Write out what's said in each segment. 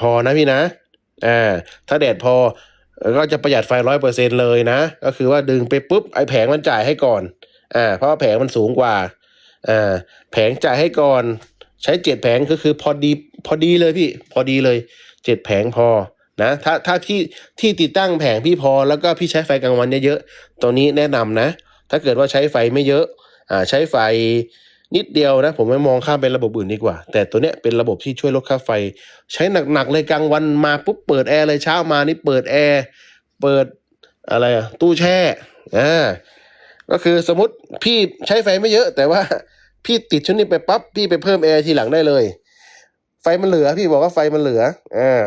พอนะพี่นะอ่าถ้าแดดพอก็จะประหยัดไฟร้อยเปอร์เซ็นเลยนะ ก็คือว่าดึงไปปุ๊บไอ้แผงมันจ่ายให้ก่อนอ่าเพราะว่าแผงมันสูงกว่าอ่าแผงจ่ายให้ก่อนใช้เจ็ดแผงก็คือพอดีพอดีเลยพี่พอดีเลยเจ็ดแผงพอนะถ้าถ้าที่ที่ติดตั้งแผงพี่พอแล้วก็พี่ใช้ไฟกลางวันเยอะๆตัวนี้แนะนำนะ ถ้าเกิดว่าใช้ไฟไม่เยอะอ่าใช้ไฟ นิดเดียวนะผมไม่มองข้ามเป็นระบบอื่นดีกว่า แต่ตัวเนี้ยเป็นระบบที่ช่วยลดค่าไฟ ใช้หนักๆเลยกลางวันมาปุ๊บเปิดแอร์เลยเช้ามานี่เปิดแอร์เปิดอะไรอะตู้แช่อ่าก็คือสมมติพี่ใช้ไฟไม่เยอะ แต่ว่าพี่ติดชุดนี้ไปปั๊บพี่ไปเพิ่มแอร์ทีหลังได้เลย ไฟมันเหลือ พี่บอกว่าไฟมันเหลืออ่า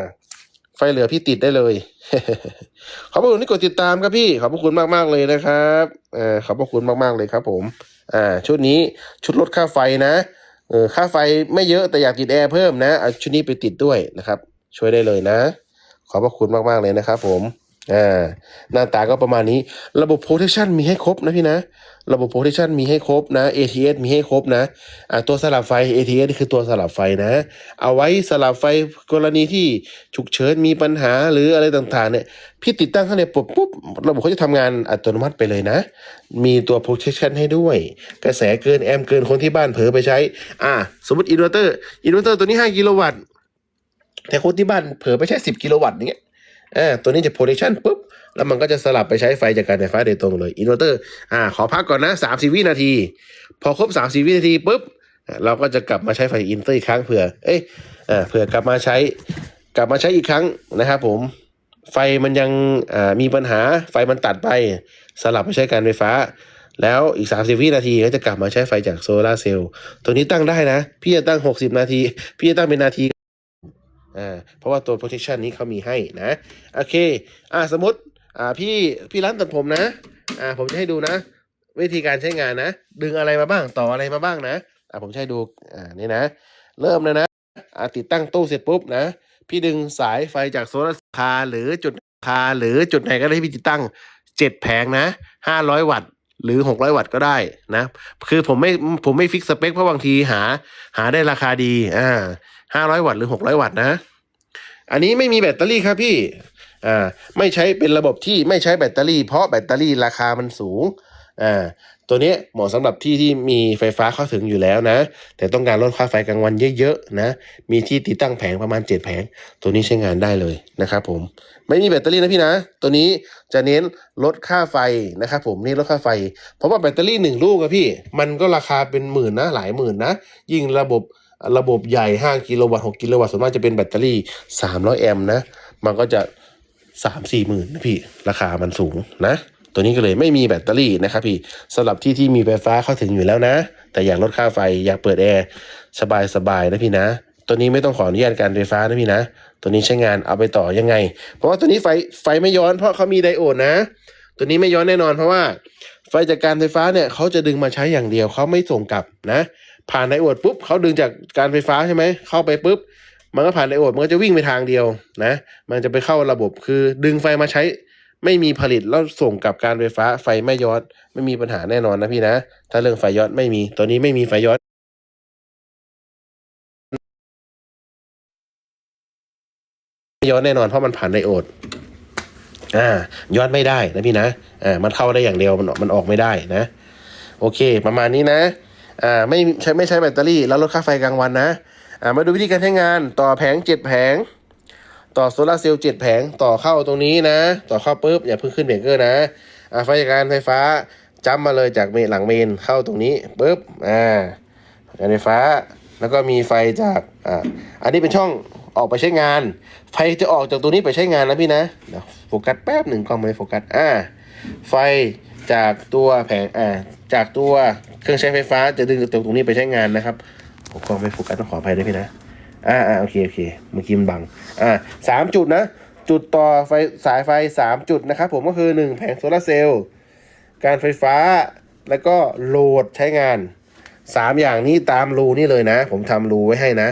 ไฟเหลือพี่ติดได้เลย ขอบคุณที่กดติดตามครับพี่ ขอบคุณมากมากเลยนะครับเออขอบคุณมากมากเลยครับ ผม อ่า ชุดนี้ชุดลดค่าไฟนะเออค่าไฟไม่เยอะแต่อยากติดแอร์เพิ่มนะเอาชุดนี้ไปติดด้วยนะครับ ช่วยได้เลยนะ ขอบคุณมากมากเลยนะครับ ผม อ่าหน้าตาก็ประมาณนี้ระบบ protection มีให้ครบนะพี่นะ ระบบ protection มีให้ครบนะ ATS มีให้ครบนะอ่าตัวสลับไฟ ATS นี่คือตัวสลับไฟนะ เอาไว้สลับไฟกรณีที่ฉุกเฉินมีปัญหาหรืออะไรต่างๆเนี่ยพี่ติดตั้งข้างในปุ๊บปุ๊บระบบเขาจะทำงานอัตโนมัติไปเลยนะ มีตัว protection ให้ด้วย กระแสเกินแอมเกินคนที่บ้านเผลอไปใช้ อ่า สมมติอินเวอร์เตอร์อินเวอร์เตอร์ตัวนี้ 5 กิโลวัตต์แต่คนที่บ้านเผลอไปใช้ 10 กิโลวัตต์อย่างเงี้ย ออตัวนี้จะ protection ปุ๊บ แล้วมันก็จะสลับไปใช้ไฟจากการไฟฟ้าโดยตรงเลยอินเวอร์เตอร์อ่าขอพักก่อนนะ3 4วินาที พอครบ3 4วินาทีปุ๊บเราก็จะกลับมาใช้ไฟอินเตอร์อีกครั้งเผื่อ เอ้ยอ่าเผื่อกลับมาใช้กลับมาใช้อีกครั้งนะครับผมไฟมันยังอ่ามีปัญหาไฟมันตัดไปสลับไปใช้การไฟฟ้า แล้วอีก 30 วินาทีก็จะกลับมาใช้ไฟจากโซลาเซลล์ตัวนี้ตั้งได้นะ พี่จะตั้ง 60 นาที พี่จะตั้งเป็นนาที อ่าเพราะว่าตัว protection นี้เขามีให้นะ โอเค อ่าสมมติ อ่าพี่พี่ร้านตัดผมนะ อ่าผมจะให้ดูนะ วิธีการใช้งานนะ ดึงอะไรมาบ้างต่ออะไรมาบ้างนะ อ่าผมจะให้ดู อ่านี่นะ เริ่มเลยนะ อ่าติดตั้งตู้เสร็จปุ๊บนะ พี่ดึงสายไฟจากโซลาร์คาหรือจุดคาหรือจุดไหนก็ได้ที่พี่ติดตั้งเจ็ดแผงนะห้าร้อยวัตต์หรือหกร้อยวัตต์ก็ได้นะ คือผมไม่ผมไม่ฟิกสเปคเพราะบางทีหา หาได้ราคาดีอ่า ห้าร้อยวัตต์หรือหกร้อยวัตต์นะ อันนี้ไม่มีแบตเตอรี่ครับพี่อ่าไม่ใช้เป็นระบบที่ไม่ใช้แบตเตอรี่ เพราะแบตเตอรี่ราคามันสูงอ่าตัวนี้เหมาะสำหรับที่ที่มีไฟฟ้าเข้าถึงอยู่แล้วนะ แต่ต้องการลดค่าไฟกลางวันเยอะๆนะ มีที่ติดตั้งแผงประมาณ 7 แผง ตัวนี้ใช้งานได้เลยนะครับผม ไม่มีแบตเตอรี่นะพี่นะ ตัวนี้จะเน้นลดค่าไฟนะครับผมนี่ลดค่าไฟ เพราะว่าแบตเตอรี่หนึ่งลูกอะพี่ มันก็ราคาเป็นหมื่นนะหลายหมื่นนะ ยิ่งระบบ ระบบใหญ่ 5 กิโลวัตต์6กิโลวัตต์ส่วนมากจะเป็นแบตเตอรี่ 300 แอมป์นะ มันก็จะ 3 4หมื่นนะพี่ ราคามันสูงนะ ตัวนี้ก็เลยไม่มีแบตเตอรี่นะครับพี่สำหรับที่ที่มีไฟฟ้าเข้าถึงอยู่แล้วนะ แต่อยากลดค่าไฟอยากเปิดแอร์สบายๆนะพี่นะ ตัวนี้ไม่ต้องขออนุญาตการไฟฟ้านะพี่นะ ตัวนี้ใช้งานเอาไปต่อยังไง เพราะว่าตัวนี้ไฟไฟไม่ย้อนเพราะเขามีไดโอดนะ ตัวนี้ไม่ย้อนแน่นอนเพราะว่า ไฟจากการไฟฟ้าเนี่ยเขาจะดึงมาใช้อย่างเดียวเขาไม่ส่งกลับนะ ผ่านไดโอดปุ๊บเขาดึงจากการไฟฟ้าใช่ไหมเข้าไปปุ๊บมันก็ผ่านไดโอดมันก็จะวิ่งไปทางเดียวนะมันจะไปเข้าระบบคือดึงไฟมาใช้ ไม่มีผลิตแล้วส่งกลับการไฟฟ้าไฟไม่ย้อนไม่มีปัญหาแน่นอนนะพี่นะ ถ้าเรื่องไฟย้อนไม่มีตัวนี้ไม่มีไฟย้อนย้อนแน่นอนเพราะมันผ่านไดโอด อ่า ย้อนไม่ได้นะพี่นะ อ่า มันเข้าได้อย่างเดียวมันมันออกไม่ได้นะ โอเค ประมาณนี้นะ อ่าไม่ใช้ไม่ใช้แบตเตอรี่ แล้วลดค่าไฟกลางวันนะอ่ามาดูวิธีการใช้งานต่อแผงเจ็ดแผง ต่อโซลาเซลล์เจ็ดแผงต่อเข้าตรงนี้นะ ต่อเข้าปุ๊บอย่าเพิ่งขึ้นเบรกเกอร์นะอ่าไฟจากการไฟฟ้าจ้ำมาเลยจากเมนหลังเมนเข้าตรงนี้ปุ๊บอ่าการไฟฟ้าแล้วก็มีไฟจากอ่าอันนี้เป็นช่องออกไปใช้งาน ไฟจะออกจากตัวนี้ไปใช้งานนะพี่นะเดี๋ยวโฟกัสแป๊บหนึ่งกล้องไม่โฟกัสอ่าไฟจากตัวแผงอ่าจากตัว เครื่องใช้ไฟฟ้าจะดึงจากตรงนี้ไปใช้งานนะครับผมกล้องไม่โฟกัสต้องขออภัยด้วยพี่นะอ่าอ่าโอเคโอเคเมื่อกี้มันบังอ่าสามจุดนะ จุดต่อไฟสายไฟสามจุดนะครับผมก็คือหนึ่งแผงโซลาเซลล์การไฟฟ้าแล้วก็โหลดใช้งานสามอย่างนี้ตามรูนี่เลยนะ ผมทำรูไว้ให้นะ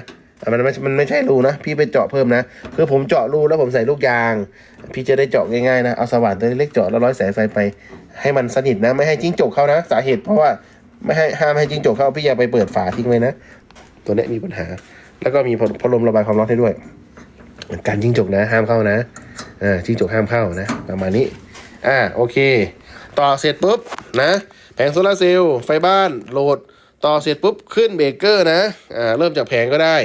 มันไม่มันไม่ใช่รูนะ พี่ไปเจาะเพิ่มนะ คือผมเจาะรูแล้วผมใส่ลูกยาง พี่จะได้เจาะง่ายๆนะ เอาสว่านตัวเล็กเจาะแล้วร้อยสายไฟไป ให้มันสนิทนะ ไม่ให้จิ้งจกเข้านะ สาเหตุเพราะว่า ไม่ให้ห้ามให้จิ้งจกเข้าพี่อย่าไปเปิดฝาทิ้งไว้นะ ตัวนี้มีปัญหา แล้วก็มีพัดลมระบายความร้อนให้ด้วยเหมือนกันจิ้งจกนะห้ามเข้านะอ่าจิ้งจกห้ามเข้านะประมาณนี้อ่าโอเค ต่อเสร็จปุ๊บนะแผงโซลาร์เซลล์ไฟบ้านโหลด ต่อเสร็จปุ๊บขึ้นเบรกเกอร์นะอ่าเริ่มจากแผงก็ได้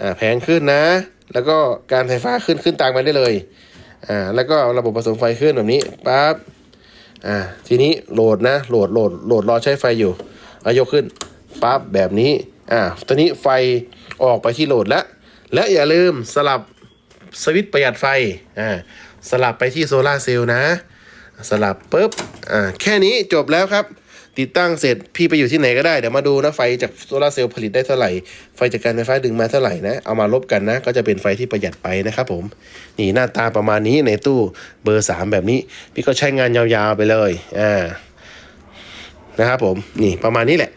อ่าแผงขึ้นนะ แล้วก็การไฟฟ้าขึ้นขึ้นตามไปได้เลยอ่าแล้วก็ระบบผสมไฟขึ้นแบบนี้ปั๊บ อ่าทีนี้โหลดนะโหลดโหลดโหลดรอใช้ไฟอยู่อายกขึ้นปั๊บแบบนี้อ่าตอนนี้ไฟออกไปที่โหลดแล้ว และอย่าลืมสลับสวิตช์ประหยัดไฟอ่าสลับไปที่โซลาเซลล์นะ สลับปุ๊บอ่าแค่นี้จบแล้วครับ ติดตั้งเสร็จพี่ไปอยู่ที่ไหนก็ได้ เดี๋ยวมาดูนะไฟจากโซลาเซลล์ผลิตได้เท่าไหร่ ไฟจากการไฟฟ้าดึงมาเท่าไหร่นะ เอามาลบกันนะ ก็จะเป็นไฟที่ประหยัดไปนะครับผม นี่หน้าตาประมาณนี้ในตู้เบอร์ 3 แบบนี้ พี่ก็ใช้งานยาวๆไปเลย อ่า นะครับผม นี่ประมาณนี้แหละ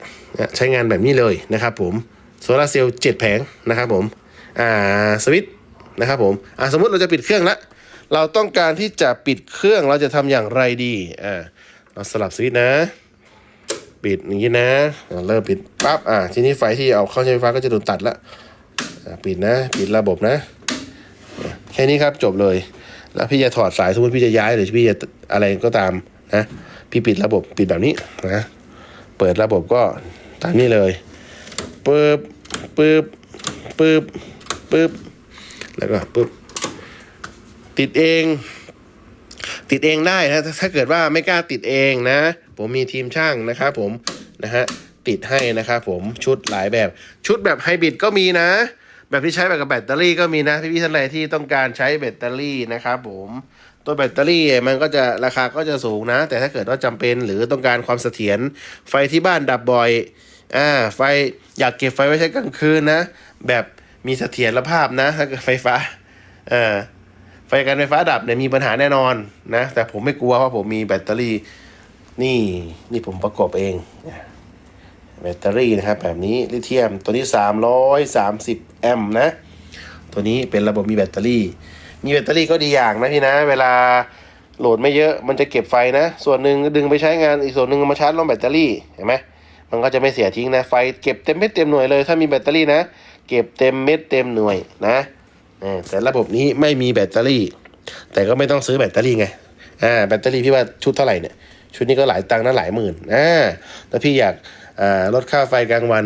ใช้งานแบบนี้เลยนะครับผม โซลาเซลล์7แผงนะครับผม อ่า สวิต์นะครับผม อ่าสมมติเราจะปิดเครื่องละ เราต้องการที่จะปิดเครื่องเราจะทำอย่างไรดี อ่า เราสลับสวิต์นะ ปิดอย่างนี้นะเริ่มปิดปั๊บอ่าทีนี้ไฟที่เอาเข้าใช้ไฟฟ้าก็จะโดนตัดละอ่าปิดนะ ปิดระบบนะ แค่นี้ครับจบเลย แล้วพี่จะถอดสายสมมติพี่จะย้ายหรือพี่จะอะไรก็ตามนะพี่ปิดระบบปิดแบบนี้นะเปิดระบบก็ตามนี้เลยปึ๊บปึ๊บปึ๊บปึ๊บแล้วก็ปึ๊บติดเอง ติดเองได้นะถ้าเกิดว่าไม่กล้าติดเองนะ ผมมีทีมช่างนะครับผมนะฮะติดให้นะครับผมชุดหลายแบบชุดแบบไฮบริดก็มีนะ แบบที่ใช้แบบกับแบตเตอรี่ก็มีนะพี่ๆท่านใดที่ต้องการใช้แบตเตอรี่นะครับผมตัวแบตเตอรี่มันก็จะราคาก็จะสูงนะ แต่ถ้าเกิดว่าจำเป็นหรือต้องการความเสถียรไฟที่บ้านดับบ่อยอ่าไฟอยากเก็บไฟไว้ใช้กลางคืนนะ แบบมีเสถียรภาพนะถ้าเกิดไฟฟ้าเอ่าไฟการไฟฟ้าดับเนี่ยมีปัญหาแน่นอนนะ แต่ผมไม่กลัวเพราะผมมีแบตเตอรี่ นี่นี่ผมประกอบเองแบตเตอรี่นะครับแบบนี้ลิเธียมตัวนี้ 330 แอมป์นะ ตัวนี้เป็นระบบมีแบตเตอรี่ มีแบตเตอรี่ก็ดีอย่างนะพี่นะ เวลาโหลดไม่เยอะมันจะเก็บไฟนะ ส่วนหนึ่งดึงไปใช้งานอีกส่วนหนึ่งมาชาร์จลงแบตเตอรี่เห็นไหมมันก็จะไม่เสียทิ้งนะ ไฟเก็บเต็มเม็ดเต็มหน่วยเลย ถ้ามีแบตเตอรี่นะ เก็บเต็มเม็ดเต็มหน่วยนะแต่ระบบนี้ไม่มีแบตเตอรี่ แต่ก็ไม่ต้องซื้อแบตเตอรี่ไงอ่าแบตเตอรี่พี่ว่าชุดเท่าไหร่เนี่ย ชุดนี้ก็หลายตังค์นะหลายหมื่นอ่าถ้าพี่อยากลดค่าไฟกลางวัน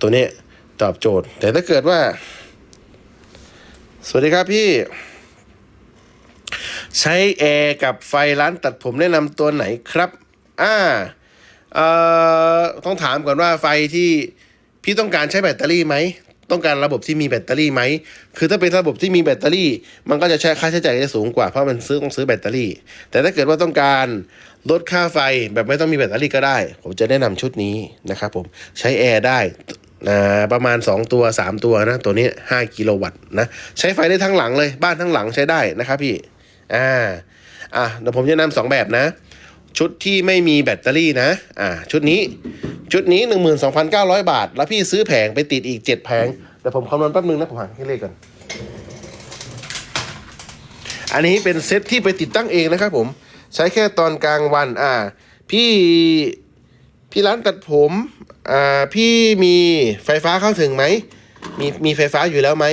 ตัวนี้ตอบโจทย์ แต่ถ้าเกิดว่า สวัสดีครับพี่ ใช้แอร์กับไฟร้านตัดผมแนะนำตัวไหนครับ อ่าเอ่อต้องถามก่อนว่าไฟที่พี่ต้องการใช้แบตเตอรี่ไหมต้องการระบบที่มีแบตเตอรี่ไหม คือถ้าเป็นระบบที่มีแบตเตอรี่ มันก็จะใช้ค่าใช้จ่ายจะสูงกว่าเพราะมันซื้อต้องซื้อแบตเตอรี่ แต่ถ้าเกิดว่าต้องการ ลดค่าไฟแบบไม่ต้องมีแบตเตอรี่ก็ได้ ผมจะแนะนำชุดนี้นะครับผมใช้แอร์ได้ประมาณ 2 ตัว 3 ตัวนะ ตัวนี้ 5 กิโลวัตต์นะใช้ไฟได้ทั้งหลังเลยบ้านทั้งหลังใช้ได้นะครับพี่อ่าอะเดี๋ยวผมจะนำสองแบบนะ ชุดที่ไม่มีแบตเตอรี่นะอ่าชุดนี้ชุดนี้ 12,900 บาท แล้วพี่ซื้อแผงไปติดอีก 7 แผงเดี๋ยวผมคำนวณแป๊บนึงนะผมหาให้เลขก่อนอันนี้เป็นเซตที่ไปติดตั้งเองนะครับผม ใช้แค่ตอนกลางวันอ่า พี่พี่ร้านตัดผมอ่าพี่มีไฟฟ้าเข้าถึงไหมมีมีไฟฟ้าอยู่แล้วไหม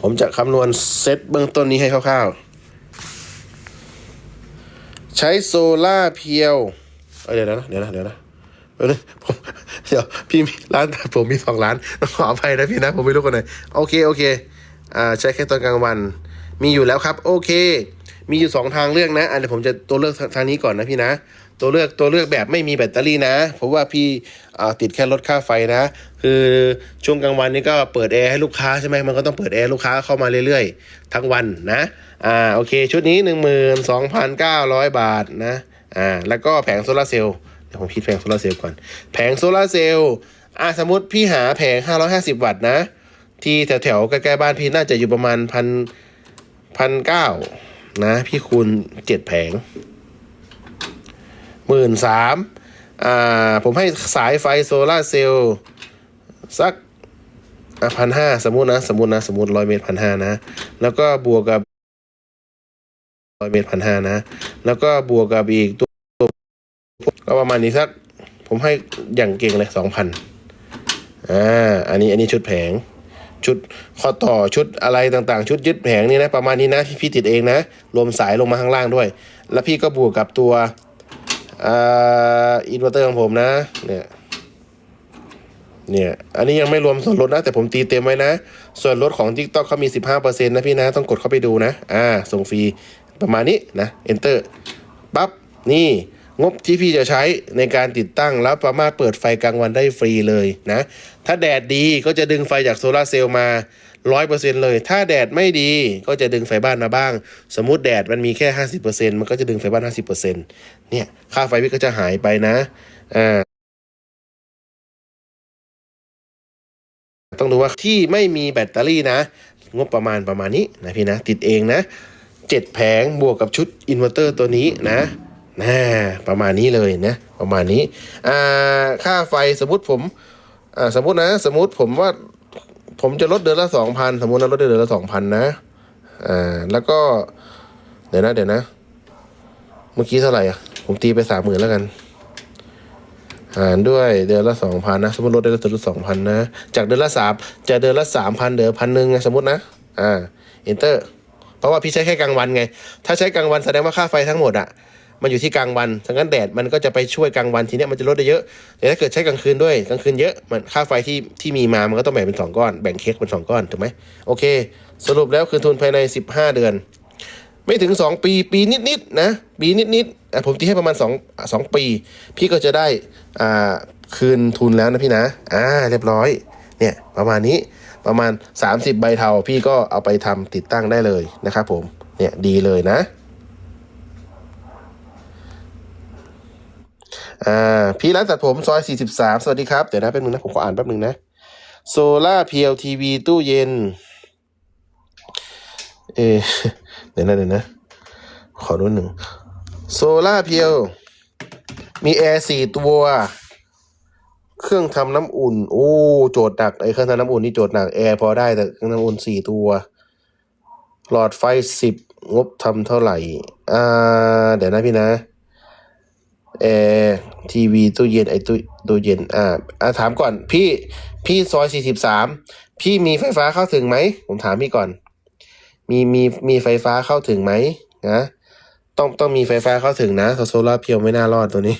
ผมจะคำนวณเซตเบื้องต้นนี้ให้คร่าวๆ ใช้โซล่าเพียวเเดี๋ยวนะเดี๋ยวนะเดี๋ยวนะเดี๋ยวนะผมเดี๋ยวพี่มีร้านตัดผมมีสองร้านขออภัยนะพี่นะ ผมไม่รู้คนไหนโอเค โอเค อ่า ใช้แค่ตอนกลางวัน มีอยู่แล้วครับ โอเค มีอยู่สองทางเลือกนะอันเดี๋ยวผมจะตัวเลือกทางนี้ก่อนนะพี่นะ ตัวเลือกตัวเลือกแบบไม่มีแบตเตอรี่นะ เพราะว่าพี่อ่าติดแค่ลดค่าไฟนะ คือช่วงกลางวันนี่ก็เปิดแอร์ให้ลูกค้าใช่ไหมมันก็ต้องเปิดแอร์ลูกค้าเข้ามาเรื่อยๆ ทั้งวันนะอ่าโอเค ชุดนี้ 12,900 บาทนะอ่าแล้วก็แผงโซลาร์เซลล์เดี๋ยวผมคิดแผงโซลาร์เซลล์ก่อน แผงโซลาร์เซลล์อ่าสมมติพี่หาแผง 550 วัตต์นะ ที่แถวๆใกล้ๆบ้านพี่น่าจะอยู่ประมาณพัน พันเก้านะ พี่คูณเจ็ดแผงหมื่นสามอ่า ผมให้สายไฟโซลาเซลล์สักพันห้าสมมุตินะ สมมุตินะ สมมุติร้อยเมตรพันห้านะ แล้วก็บวกกับร้อยเมตรพันห้านะ แล้วก็บวกกับอีกตัวก็ประมาณนี้สัก ผมให้อย่างเก่งเลยสองพันอ่า อันนี้อันนี้ชุดแผง ชุดข้อต่อชุดอะไรต่างๆ ชุดยึดแผงนี่นะประมาณนี้นะที่พี่ติดเองนะ รวมสายลงมาข้างล่างด้วย แล้วพี่ก็บวกกับตัวอินเวอร์เตอร์ของผมนะเนี่ยเนี่ยอันนี้ยังไม่รวมส่วนลดนะ แต่ผมตีเต็มไว้นะ ส่วนลดของ TikTok เขามี 15%นะพี่นะ ต้องกดเข้าไปดูนะ อ่า ส่งฟรีประมาณนี้นะ enter ปั๊บนี่ งบที่พี่จะใช้ในการติดตั้งแล้วสามารถเปิดไฟกลางวันได้ฟรีเลยนะ ถ้าแดดดีก็จะดึงไฟจากโซลาเซลล์มา 100%เลย ถ้าแดดไม่ดีก็จะดึงไฟบ้านมาบ้าง สมมติแดดมันมีแค่ 50%มันก็จะดึงไฟบ้าน 50%เนี่ย ค่าไฟพี่ก็จะหายไปนะอ่าต้องดูว่าที่ไม่มีแบตเตอรี่นะ งบประมาณประมาณนี้นะพี่นะ ติดเองนะเจ็ดแผงบวกกับชุดอินเวอร์เตอร์ตัวนี้นะ นะประมาณนี้เลยนะประมาณนี้อ่าค่าไฟสมมติผมอ่าสมมตินะ สมมติผมว่าผมจะลดเดือนละสองพันสมมตินะลดเดือนละสองพันนะอ่าแล้วก็ เดี๋ยวนะเดี๋ยวนะ เมื่อกี้เท่าไหร่อะผมตีไปสามหมื่นแล้วกันหารด้วยเดือนละสองพันนะ สมมติลดเดือนละสองพันนะ จากเดือนละสามจะเดือนละสามพันเดือนพันหนึ่งไงสมมตินะอ่า enter เพราะว่าพี่ใช้แค่กลางวันไง ถ้าใช้กลางวันแสดงว่าค่าไฟทั้งหมดอะ มันอยู่ที่กลางวันทั้งนั้นแดดมันก็จะไปช่วยกลางวันทีเนี้ยมันจะลดได้เยอะ แต่ถ้าเกิดใช้กลางคืนด้วยกลางคืนเยอะมันค่าไฟที่ที่มีมามันก็ต้องแบ่งเป็นสองก้อน แบ่งเค้กเป็นสองก้อนถูกไหมโอเค สรุปแล้วคืนทุนภายในสิบห้าเดือน ไม่ถึงสองปีปีนิดๆนะปีนิดๆอ่ผมตีให้ประมาณสองสองปี พี่ก็จะได้อ่าคืนทุนแล้วนะพี่นะอ่าเรียบร้อยเนี่ยประมาณนี้ประมาณ 30 ใบเทาพี่ก็เอาไปทำติดตั้งได้เลยนะครับผมเนี่ยดีเลยนะ อ่าพี่ร้านตัดผมซอย 43 สวัสดีครับ เดี๋ยวนะแป๊บนึงนะ ผมขออ่านแป๊บนึงนะโซล่าเพียวทีวีตู้เย็น เอเดี๋ยวนะเดี๋ยวนะ ขอดูหนึ่งโซล่าเพียว มีแอร์สี่ตัว เครื่องทำน้ำอุ่น โอ้ โจทย์หนักไอ้เครื่องทำน้ำอุ่นนี่โจทย์หนัก แอร์พอได้แต่เครื่องทำน้ำอุ่นสี่ตัว หลอดไฟสิบงบทำเท่าไหร่ อ่า เดี๋ยวนะพี่นะ แอร์ทีวีตู้เย็นไอ้ตู้ตู้เย็นอ่าอ่าถามก่อนพี่พี่ซอยสี่สิบสามพี่มีไฟฟ้าเข้าถึงไหม ผมถามพี่ก่อน มีมีมีไฟฟ้าเข้าถึงไหมนะต้องต้องมีไฟฟ้าเข้าถึงนะโซลาร์เพียวไม่น่ารอดตัวนี้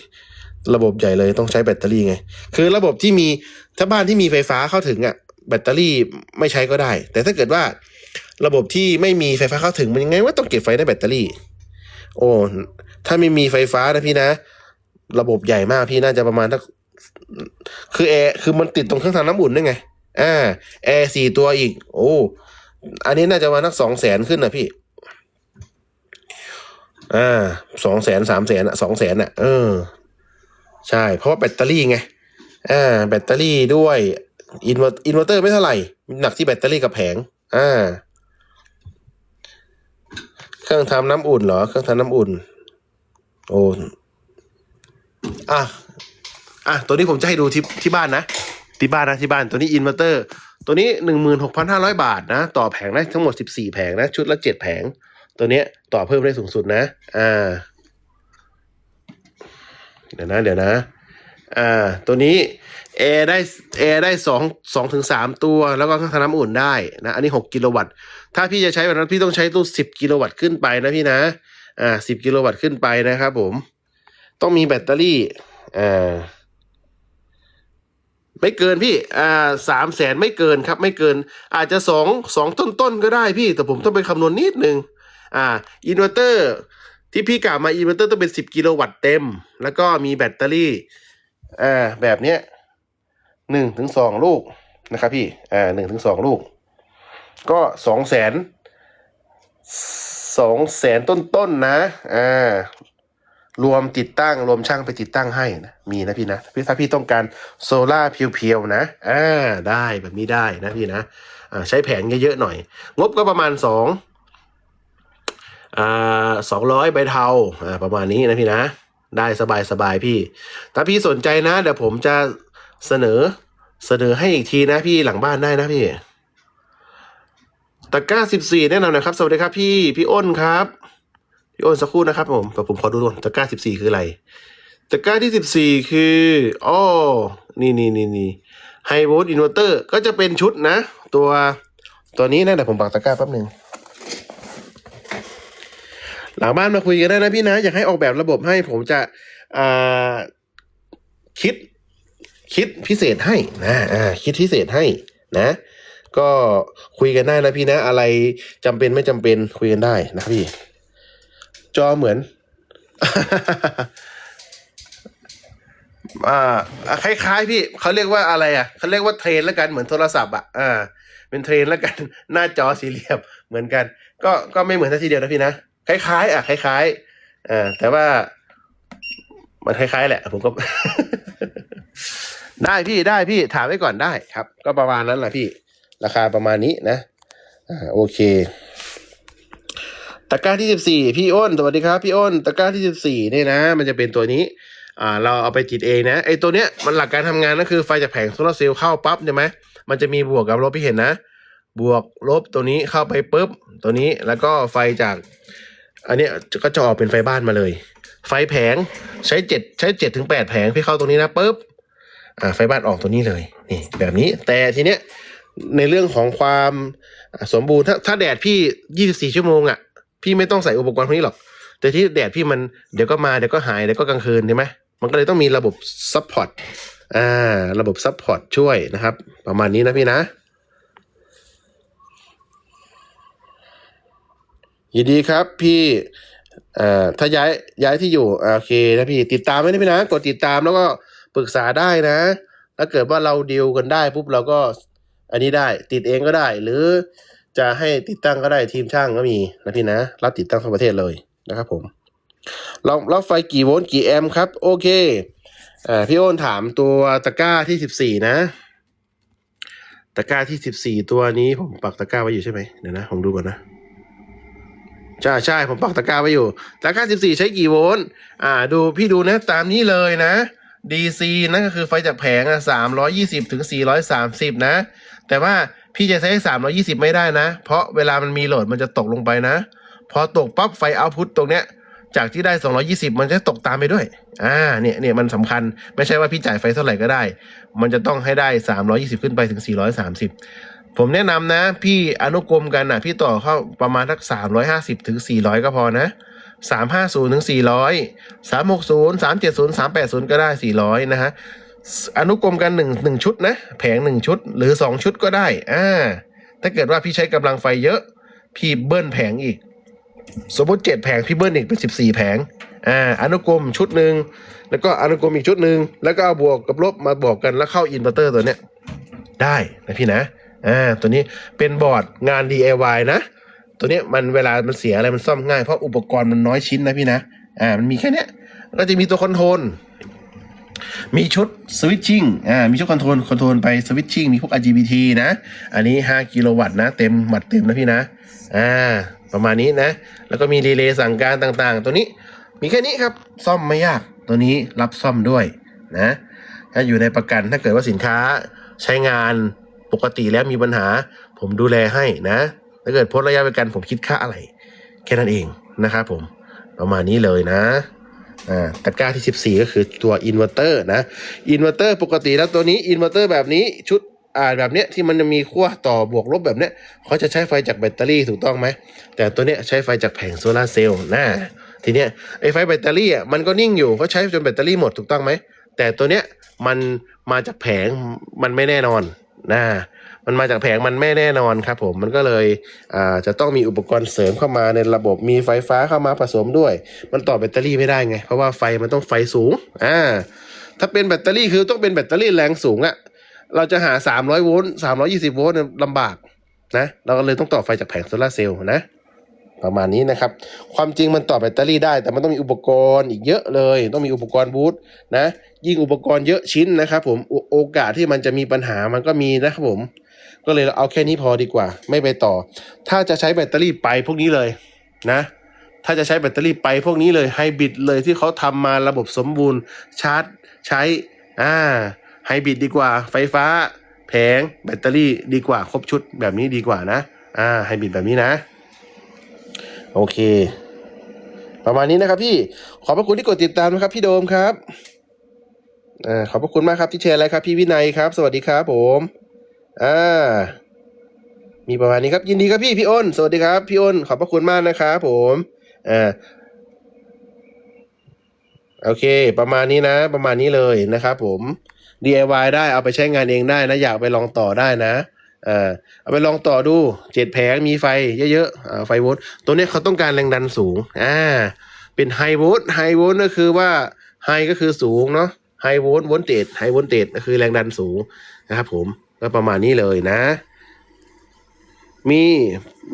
ระบบใหญ่เลยต้องใช้แบตเตอรี่ไง คือระบบที่มีถ้าบ้านที่มีไฟฟ้าเข้าถึงอะแบตเตอรี่ไม่ใช้ก็ได้ แต่ถ้าเกิดว่าระบบที่ไม่มีไฟฟ้าเข้าถึงมันยังไงว่าต้องเก็บไฟในแบตเตอรี่ โอ้ถ้าไม่มีไฟฟ้านะพี่นะ ระบบใหญ่มากพี่น่าจะประมาณทักคือแอร์คือมันติดตรงเครื่องทำน้ำอุ่นด้วยไงอ่าแอร์สี่ตัวอีก โอ้อันนี้น่าจะมานักสองแสนขึ้นนะพี่ อ่าสองแสนสามแสนอะสองแสนอะเออ ใช่ เพราะว่าแบตเตอรี่ไงอ่า แบตเตอรี่ด้วยอินเวอร์อินเวอร์เตอร์ไม่เท่าไหร่ หนักที่แบตเตอรี่กับแผง อ่า เครื่องทำน้ำอุ่นเหรอ เครื่องทำน้ำอุ่น โอ้ อะอะตัวนี้ผมจะให้ดูที่ที่บ้านนะ ที่บ้านนะที่บ้านตัวนี้อินเวอร์เตอร์ ตัวนี้หนึ่งหมื่นหกพันห้าร้อยบาทนะ ต่อแผงได้ทั้งหมดสิบสี่แผงนะ ชุดละเจ็ดแผง ตัวเนี้ยต่อเพิ่มได้สูงสุดนะ อ่า เดี๋ยวนะ เดี๋ยวนะ อ่า ตัวนี้แอร์ได้แอร์ได้สองสองถึงสามตัว แล้วก็เครื่องทำน้ำอุ่นได้นะ อันนี้หกกิโลวัตต์ ถ้าพี่จะใช้แบบนั้นพี่ต้องใช้ตู้สิบกิโลวัตต์ขึ้นไปนะพี่นะ อ่าสิบกิโลวัตต์ขึ้นไปนะครับผม ต้องมีแบตเตอรี่อ่าไม่เกินพี่ อ่าสามแสนไม่เกินครับ ไม่เกิน อาจจะสองสองต้นๆก็ได้พี่ แต่ผมต้องไปคำนวณนิดนึง อ่า อินเวอร์เตอร์ ที่พี่กล่าวมาอินเวอร์เตอร์ต้องเป็นสิบกิโลวัตต์เต็ม แล้วก็มีแบตเตอรี่ อ่า แบบเนี้ยหนึ่งถึงสองลูกนะครับพี่ อ่าหนึ่งถึงสองลูก ก็สองแสนสองแสนต้นๆนะอ่า รวมติดตั้งรวมช่างไปติดตั้งให้นะมีนะพี่นะพี่ถ้าพี่ต้องการโซล่าเพียวๆนะอ่าได้แบบนี้ได้นะพี่นะอ่าใช้แผงเยอะๆหน่อย งบก็ประมาณสองอ่าสองร้อยใบเทาอ่าประมาณนี้นะพี่นะ ได้สบายๆพี่ ถ้าพี่สนใจนะเดี๋ยวผมจะเสนอเสนอให้อีกทีนะพี่หลังบ้านได้นะพี่ตะกร้าสิบสี่แนะนำหนะครับ สวัสดีครับพี่พี่อ้นครับ พี่อ้นสักครู่นะครับผมแต่ผมขอดูก่อนตะกร้าสิบสี่คืออะไรตะกร้าที่สิบสี่คืออ๋อนี่นี่นี่นี่ไฮโวลต์อินเวอร์เตอร์ก็จะเป็นชุดนะ ตัวตัวนี้นะเดี๋ยวผมปักตะกร้าแป๊บหนึ่งหลังบ้านมาคุยกันได้นะพี่นะ อยากให้ออกแบบระบบให้ผมจะอ่าคิดคิดพิเศษให้นะอ่าคิดพิเศษให้นะ ก็คุยกันได้นะพี่นะ อะไรจำเป็นไม่จำเป็นคุยกันได้นะพี่ จอเหมือน อ่า คล้ายๆ พี่เขาเรียกว่าอะไรอะเขาเรียกว่าเทรนแล้วกันเหมือนโทรศัพท์อะอ่า เป็นเทรนแล้วกัน หน้าจอสี่เหลี่ยมเหมือนกัน ก็ก็ไม่เหมือนทัทีเดียวนะพี่นะคล้ายๆ อะคล้ายๆอ่าแต่ว่า มันคล้ายๆ แหละ ผมก็ ได้พี่ได้พี่ถามไว้ก่อนได้ครับ ก็ประมาณนั้นแหละพี่ ราคาประมาณนี้นะอ่าโอเค ตะกร้าที่สิบสี่พี่อ้นสวัสดีครับพี่อ้นตะกร้าที่สิบสี่เนี่ยนะ มันจะเป็นตัวนี้อ่าเราเอาไปติดเองนะไอตัวเนี้ยมันหลักการทำงานก็คือไฟจากแผงโซลาร์เซลล์เข้าปั๊บใช่ไหมมันจะมีบวกกับลบพี่เห็นนะ บวกลบตัวนี้เข้าไปปุ๊บตัวนี้แล้วก็ไฟจาก อันเนี้ยก็จะออกเป็นไฟบ้านมาเลย ไฟแผงใช้เจ็ดใช้เจ็ดถึงแปดแผงพี่เข้าตรงนี้นะปุ๊บอ่าไฟบ้านออกตัวนี้เลยนี่แบบนี้แต่ทีเนี้ยในเรื่องของความสมบูรณ์ถ้าถ้าแดดพี่ยี่สิบสี่ชั่วโมงอะ พี่ไม่ต้องใส่อุปกรณ์พวกนี้หรอก แต่ที่แดดพี่มันเดี๋ยวก็มาเดี๋ยวก็หายเดี๋ยวก็กลางคืนใช่ไหมมันก็เลยต้องมีระบบซัพพอร์ตอ่าระบบซัพพอร์ตช่วยนะครับ ประมาณนี้นะพี่นะ ยินดีครับพี่เอ่อถ้าย้ายย้ายที่อยู่โอเคนะพี่ติดตามไว้นะพี่นะ กดติดตามแล้วก็ปรึกษาได้นะถ้าเกิดว่าเราดีลกันได้ปุ๊บเราก็อันนี้ได้ติดเองก็ได้หรือ จะให้ติดตั้งก็ได้ทีมช่างก็มีนะพี่นะ รับติดตั้งทั่วประเทศเลยนะครับผมลองรับไฟกี่โวลต์กี่แอมป์ครับ โอเคอ่าพี่โอนถามตัวตะกร้าที่สิบสี่นะ ตะกร้าที่สิบสี่ตัวนี้ผมปักตะกร้าไว้อยู่ใช่ไหมเดี๋ยวนะ ผมดูก่อนนะใช่ใช่ผมปักตะกร้าไว้อยู่ ตะกร้า14ใช้กี่โวลต์อ่า ดูพี่ดูนะตามนี้เลยนะ DC นั่นก็คือไฟจากแผงอะ320ถึง430นะ แต่ว่า พี่จะใช้320ไม่ได้นะ เพราะเวลามันมีโหลดมันจะตกลงไปนะ พอตกปั๊บไฟเอาพุตตรงเนี้ย จากที่ได้ 220 มันจะตกตามไปด้วย อ่า เนี่ยเนี่ยมันสำคัญ ไม่ใช่ว่าพี่จ่ายไฟเท่าไหร่ก็ได้ มันจะต้องให้ได้ 320 ขึ้นไปถึง 430 ผมแนะนำนะ พี่อนุกรมกันนะพี่ต่อเข้าประมาณทักสามร้อยห้าสิบถึงสี่ร้อยก็พอนะสามห้าศูนย์ถึงสี่ร้อยสามหกศูนย์สามเจ็ดศูนย์สามแปดศูนย์ก็ได้สี่ร้อยนะฮะ อนุกรมกันหนึ่งหนึ่งชุดนะแผงหนึ่งชุดหรือสองชุดก็ได้อ่าถ้าเกิดว่าพี่ใช้กำลังไฟเยอะ พี่เบิ้ลแผงอีก สมมติเจ็ดแผงพี่เบิ้ลอีกเป็นสิบสี่แผงอ่าอนุกรมชุดหนึ่งแล้วก็อนุกรมอีกชุดหนึ่งแล้วก็เอาบวกกับลบมาบวกกันแล้วเข้าอินเวอร์เตอร์ตัวเนี้ยได้นะพี่นะอ่าตัวนี้เป็นบอร์ดงาน DIY นะ ตัวเนี้ยมันเวลามันเสียอะไรมันซ่อมง่ายเพราะอุปกรณ์มันน้อยชิ้นนะพี่นะอ่ามันมีแค่เนี้ยก็จะมีตัวคอนโทรล มีชุดสวิตชิ่งอ่ามีชุดคอนโทรลคอนโทรลไปสวิตชิ่งมีพวก RGBT นะ อันนี้ 5 กิโลวัตต์นะ เต็มวัตต์เต็มนะพี่นะอ่าประมาณนี้นะ แล้วก็มีรีเลย์สั่งการต่างๆ ตัวนี้มีแค่นี้ครับ ซ่อมไม่ยากตัวนี้รับซ่อมด้วยนะถ้าอยู่ในประกันถ้าเกิดว่าสินค้าใช้งานปกติแล้วมีปัญหา ผมดูแลให้นะ ถ้าเกิดพ้นระยะประกันผมคิดค่าอะไร แค่นั้นเองนะครับผมประมาณนี้เลยนะ อ่าตะกร้าที่ 14 ก็คือตัวอินเวอร์เตอร์นะอินเวอร์เตอร์ปกติแล้วตัวนี้อินเวอร์เตอร์แบบนี้ชุดอ่าแบบเนี้ยที่มันจะมีขั้วต่อบวกลบแบบเนี้ยเขาจะใช้ไฟจากแบตเตอรี่ถูกต้องไหม แต่ตัวเนี้ยใช้ไฟจากแผงโซลาเซลล์นะทีเนี้ยไอ้ไฟแบตเตอรี่อะมันก็นิ่งอยู่เขาใช้จนแบตเตอรี่หมดถูกต้องไหมแต่ตัวเนี้ยมันมาจากแผงมันไม่แน่นอนนะ มันมาจากแผงมันไม่แน่นอนครับผมมันก็เลยจะต้องมีอุปกรณ์เสริมเข้ามาในระบบมีไฟฟ้าเข้ามาผสมด้วย มันต่อแบตเตอรี่ไม่ได้ไง เพราะว่าไฟมันต้องไฟสูงอ่าถ้าเป็นแบตเตอรี่คือต้องเป็นแบตเตอรี่แรงสูงอะเราจะหา 300 โวลต์320 โวลต์ลำบากนะเราก็เลยต้องต่อไฟจากแผงโซลาร์เซลล์นะประมาณนี้นะครับ ความจริงมันต่อแบตเตอรี่ได้ แต่มันต้องมีอุปกรณ์อีกเยอะเลย ต้องมีอุปกรณ์บูทนะ ยิ่งอุปกรณ์เยอะชิ้นนะครับผมโอโอกาสที่มันจะมีปัญหามันก็มีนะครับผม ก็เลยเอาแค่นี้พอดีกว่า ไม่ไปต่อ ถ้าจะใช้แบตเตอรี่ไปพวกนี้เลยนะ ถ้าจะใช้แบตเตอรี่ไปพวกนี้เลยไฮบริดเลยที่เขาทำมาระบบสมบูรณ์ชาร์จใช้อ่าไฮบริดดีกว่า ไฟฟ้า แผงแบตเตอรี่ดีกว่าครบชุดแบบนี้ดีกว่านะอ่าไฮบริดแบบนี้นะ โอเค ประมาณนี้นะครับพี่ขอบพระคุณที่กดติดตามนะครับพี่โดมครับ อ่าขอบพระคุณมากครับที่แชร์อะไรครับพี่วินัยครับ สวัสดีครับผมอ่ามีประมาณนี้ครับ ยินดีครับพี่พี่อ้น สวัสดีครับพี่อ้นขอบพระคุณมากนะครับผมอ่าโอเค ประมาณนี้นะ ประมาณนี้เลยนะครับผม DIY ได้เอาไปใช้งานเองได้นะ อยากไปลองต่อได้นะอ่าเอาไปลองต่อดูเจ็ดแผงมีไฟเยอะๆอ่าไฟโวลต์ตัวนี้เขาต้องการแรงดันสูงอ่าเป็นไฮโวลต์ไฮโวลต์ก็คือว่าไฮก็คือสูงเนาะ ไฮโวลต์โวลเตจไฮโวลเตจก็คือแรงดันสูงนะครับผมก็ประมาณนี้เลยนะ มี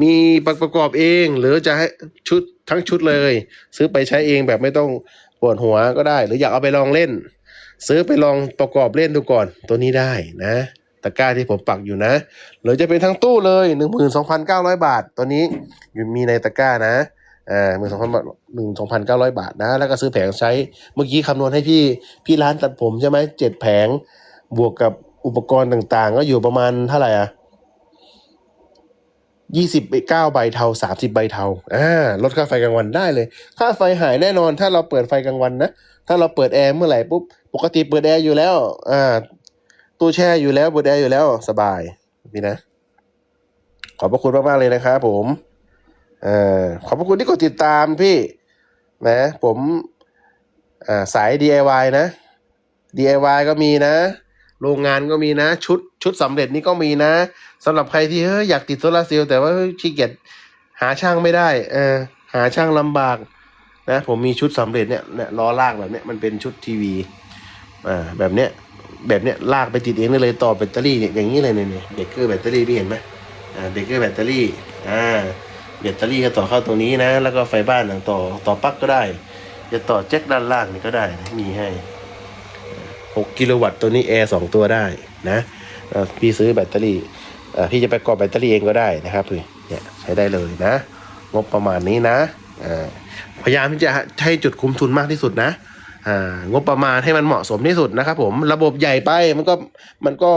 มีประกอบเอง หรือจะให้ชุดทั้งชุดเลย ซื้อไปใช้เองแบบไม่ต้องปวดหัวก็ได้ หรืออยากเอาไปลองเล่น ซื้อไปลองประกอบเล่นดูก่อนตัวนี้ได้นะตะกร้าที่ผมปักอยู่นะ หรือจะเป็นทั้งตู้เลยหนึ่งหมื่นสองพันเก้าร้อยบาท ตัวนี้อยู่มีในตะกร้านะ อ่าหมื่นสองพันบาทหนึ่งสองพันเก้าร้อยบาทนะ แล้วก็ซื้อแผงใช้ เมื่อกี้คำนวณให้พี่ พี่ร้านตัดผมใช่ไหมเจ็ดแผง บวกกับอุปกรณ์ต่างๆ ก็อยู่ประมาณเท่าไหร่อะยี่สิบเก้าใบเทาสามสิบใบเทาอ่าลดค่าไฟกลางวันได้เลย ค่าไฟหายแน่นอน ถ้าเราเปิดไฟกลางวันนะ ถ้าเราเปิดแอร์เมื่อไหร่ปุ๊บ ปกติเปิดแอร์อยู่แล้ว อ่า ตู้แช่อยู่แล้วเปิดแอร์อยู่แล้ว สบายพี่นะ ขอบพระคุณมากๆเลยนะครับผม ออขอบพระคุณที่กดติดตามพี่นะ ผมสาย DIY นะ DIY ก็มีนะ โรงงานก็มีนะ ชุดชุดสำเร็จนี่ก็มีนะสำหรับใครที่อยากติดโซลาร์เซลล์แต่ว่าเฮ้ยขี้เกียจหาช่างไม่ได้เออหาช่างลำบากนะผมมีชุดสำเร็จเนี่ยเนี่ยล้อลากแบบเนี้ยมันเป็นชุดทีวีอ่าแบบเนี้ยแบบเนี้ยลากไปติดเองได้เลยต่อแบตเตอรี่เนี่ยอย่างนี้เลยเนี่ยเนี่ยเบเกอร์แบตเตอรี่พี่เห็นไหมอ่าเบเกอร์แบตเตอรี่อ่า แบตเตอรี่ก็ต่อเข้าตรงนี้นะ แล้วก็ไฟบ้านต่างต่อต่อปลั๊กก็ได้ จะต่อแจ็คด้านล่างนี่ก็ได้นะมีให้ 6 กิโลวัตต์ตัวนี้แอร์สองตัวได้นะพี่ซื้อแบตเตอรี่พี่จะไปกรอบแบตเตอรี่เองก็ได้นะครับพี่เนี่ยใช้ได้เลยนะ งบประมาณนี้นะพยายามที่จะให้จุดคุ้มทุนมากที่สุดนะงบประมาณให้มันเหมาะสมที่สุดนะครับผมระบบใหญ่ไปมันก็มันก็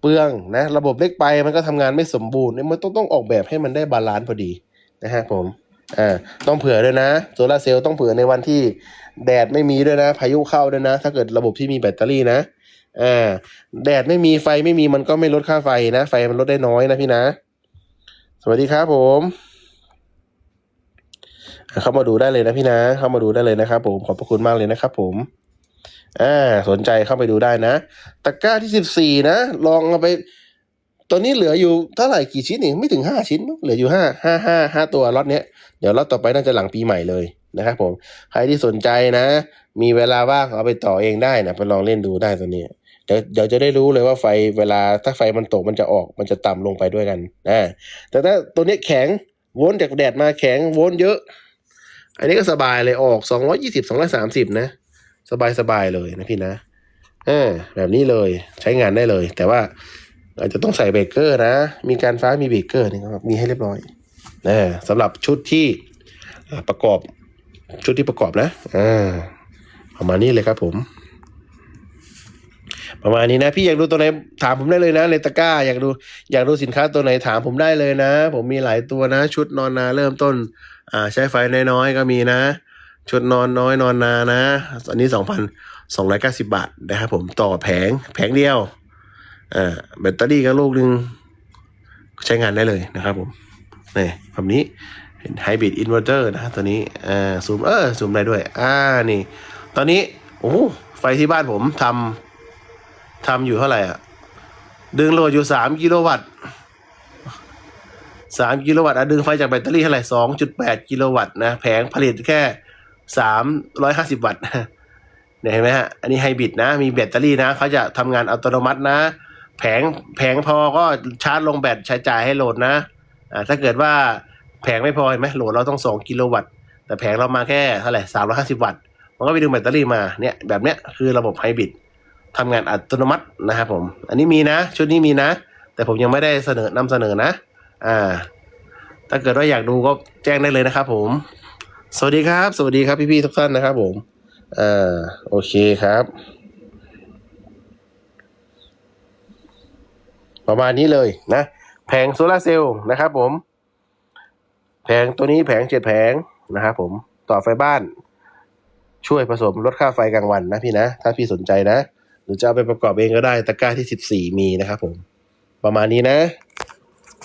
เปลืองนะระบบเล็กไปมันก็ทำงานไม่สมบูรณ์เนี่ยมันต้องต้องออกแบบให้มันได้บาลานซ์พอดี นะฮะผมอ่าต้องเผื่อด้วยนะโซลาเซลล์ต้องเผื่อในวันที่แดดไม่มีด้วยนะ พายุเข้าด้วยนะ ถ้าเกิดระบบที่มีแบตเตอรี่นะอ่าแดดไม่มีไฟไม่มีมันก็ไม่ลดค่าไฟนะ ไฟมันลดได้น้อยนะพี่นะ สวัสดีครับผมเข้ามาดูได้เลยนะพี่นะ เข้ามาดูได้เลยนะครับผมขอบพระคุณมากเลยนะครับผมอ่าสนใจเข้าไปดูได้นะตะกร้าที่สิบสี่นะ ลองเอาไป ตอนนี้เหลืออยู่เท่าไหร่กี่ชิ้นเองไม่ถึงห้าชิ้น เหลืออยู่ห้าห้าห้าห้าตัวล็อตเนี้ยเดี๋ยวล็อตต่อไปน่าจะหลังปีใหม่เลยนะครับผมใครที่สนใจนะ มีเวลาว่างเอาไปต่อเองได้นะไปลองเล่นดูได้ตัวนี้เดี๋ยวเดี๋ยวจะได้รู้เลยว่าไฟเวลาถ้าไฟมันตกมันจะออกมันจะต่ำลงไปด้วยกันอ่าแต่ถ้าตัวนี้แข็งวลต์จากแดดมาแข็งวลต์เยอะ อันนี้ก็สบายเลยออกสองร้อยี่สิบสองร้อยสามสิบนะ สบายสบายเลยนะพี่นะเออแบบนี้เลยใช้งานได้เลย แต่ว่า อาจจะต้องใส่เบรกเกอร์นะ มีการฟ้ามีเบรกเกอร์นี่ครับมีให้เรียบร้อยนะสำหรับชุดที่ประกอบชุดที่ประกอบนะอ่าประมาณนี้เลยครับผม ประมาณนี้นะ พี่อยากดูตัวไหนถามผมได้เลยนะในตะกร้า อยากดูอยากดูสินค้าตัวไหนถามผมได้เลยนะ ผมมีหลายตัวนะ ชุดนอนนาเริ่มต้น อ่า ใช้ไฟน้อยๆก็มีนะ ชุดนอนน้อยนอนนานะอันนี้สองพันสองร้อยเก้าสิบาทนะครับผมต่อแผงแผงเดียว อ่าแบตเตอรี่ก็ลูกหนึ่งใช้งานได้เลยนะครับผมนี่แบบนี้เป็นไฮบริดอินเวอร์เตอร์นะตัวนี้อ่าซูมเออซูมได้ด้วย อ่านี่ ตอนนี้ โอ้ไฟที่บ้านผมทำทำอยู่เท่าไหร่อะ ดึงโหลดอยู่สามกิโลวัตต์สามกิโลวัตต์อะดึงไฟจากแบตเตอรี่เท่าไหร่สองจุดแปดกิโลวัตต์นะ แผงผลิตแค่สามร้อยห้าสิบวัตต์เนี่ยเห็นไหมฮะ อันนี้ไฮบริดนะ มีแบตเตอรี่นะ เขาจะทำงานอัตโนมัตินะ แผงแผงพอก็ชาร์จลงแบตใช้จ่ายให้โหลดนะอ่าถ้าเกิดว่าแผงไม่พอเห็นไหมโหลดเราต้องสองกิโลวัตต์ แต่แผงเรามาแค่เท่าไหร่สามร้อยห้าสิบวัตต์ มันก็ไปดึงแบตเตอรี่มาเนี่ยแบบเนี้ยคือระบบไฮบริดทำงานอัตโนมัตินะครับผม อันนี้มีนะ ชุดนี้มีนะ แต่ผมยังไม่ได้เสนอนำเสนอนะ อ่า ถ้าเกิดว่าอยากดูก็แจ้งได้เลยนะครับผม สวัสดีครับ สวัสดีครับพี่ๆทุกท่านนะครับผม อ่า โอเคครับ ประมาณนี้เลยนะ แผงโซลาร์เซลล์นะครับผม แผงตัวนี้แผงเจ็ดแผงนะครับผมต่อไฟบ้าน ช่วยผสมลดค่าไฟกลางวันนะพี่นะ ถ้าพี่สนใจนะ หรือจะเอาไปประกอบเองก็ได้ตะกร้าที่สิบสี่มีนะครับผม ประมาณนี้นะ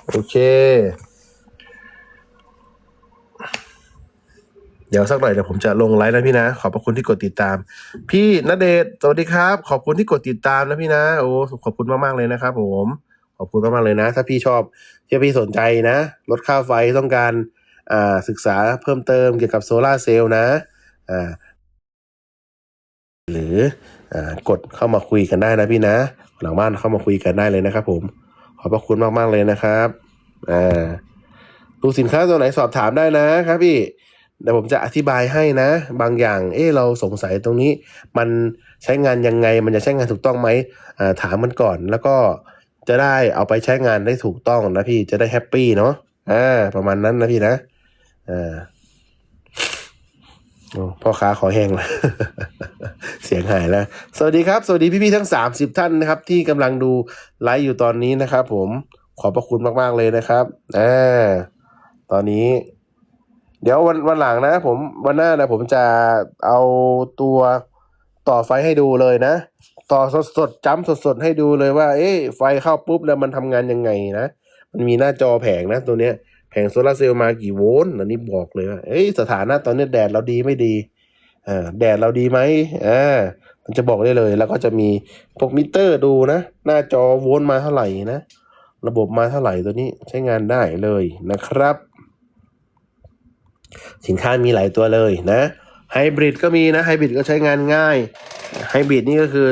โอเค เดี๋ยวสักหน่อยเดี๋ยวผมจะลงไลฟ์นะพี่นะ ขอบพระคุณที่กดติดตาม พี่ณเดชสวัสดีครับ ขอบคุณที่กดติดตามนะพี่นะ โอ้ขอบคุณมากๆเลยนะครับผม ขอบคุณมากๆเลยนะ ถ้าพี่ชอบถ้าพี่สนใจนะ ลดค่าไฟต้องการอ่าศึกษาเพิ่มเติมเกี่ยวกับโซลาเซลล์นะอ่าหรืออ่ากดเข้ามาคุยกันได้นะพี่นะ หลังบ้านเข้ามาคุยกันได้เลยนะครับ ผม ขอบพระคุณมาก ๆ เลยนะครับอ่าดูสินค้าตัวไหนสอบถามได้นะครับพี่เดี๋ยวผมจะอธิบายให้นะ บางอย่าง เออเราสงสัยตรงนี้ มันใช้งานยังไง มันจะใช้งานถูกต้องไหมอ่าถามมันก่อนแล้วก็ จะได้เอาไปใช้งานได้ถูกต้องนะพี่จะได้แฮปปี้เนาะอ่าประมาณนั้นนะพี่นะอ่าพ่อค้าขอแห้งแล้วเสียงหายแล้ว สวัสดีครับ สวัสดีพี่ๆทั้งสามสิบท่านนะครับ ที่กำลังดูไลฟ์อยู่ตอนนี้นะครับ ผมขอบพระคุณมากๆเลยนะครับอ่าตอนนี้ เดี๋ยววันวันหลังนะ ผมวันหน้านะผมจะเอาตัวต่อไฟให้ดูเลยนะ ต่อสดสดๆจ้ำสดสดๆให้ดูเลยว่า เอ๊ะไฟเข้าปุ๊บแล้วมันทำงานยังไงนะ มันมีหน้าจอแผงนะตัวเนี้ย แผงโซลาร์เซลล์มากี่โวลต์อันนี้บอกเลยว่าเอ้ยสถานะตอนนี้แดดเราดีไม่ดีอ่าแดดเราดีไหมอ่ามันจะบอกได้เลย แล้วก็จะมีพวกมิเตอร์ดูนะ หน้าจอโวลต์มาเท่าไหร่นะ ระบบมาเท่าไหร่ตัวนี้ใช้งานได้เลยนะครับ สินค้ามีหลายตัวเลยนะไฮบริดก็มีนะไฮบริดก็ใช้งานง่ายไฮบริดนี่ก็คือ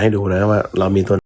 ให้ดูนะว่าเรามีตัว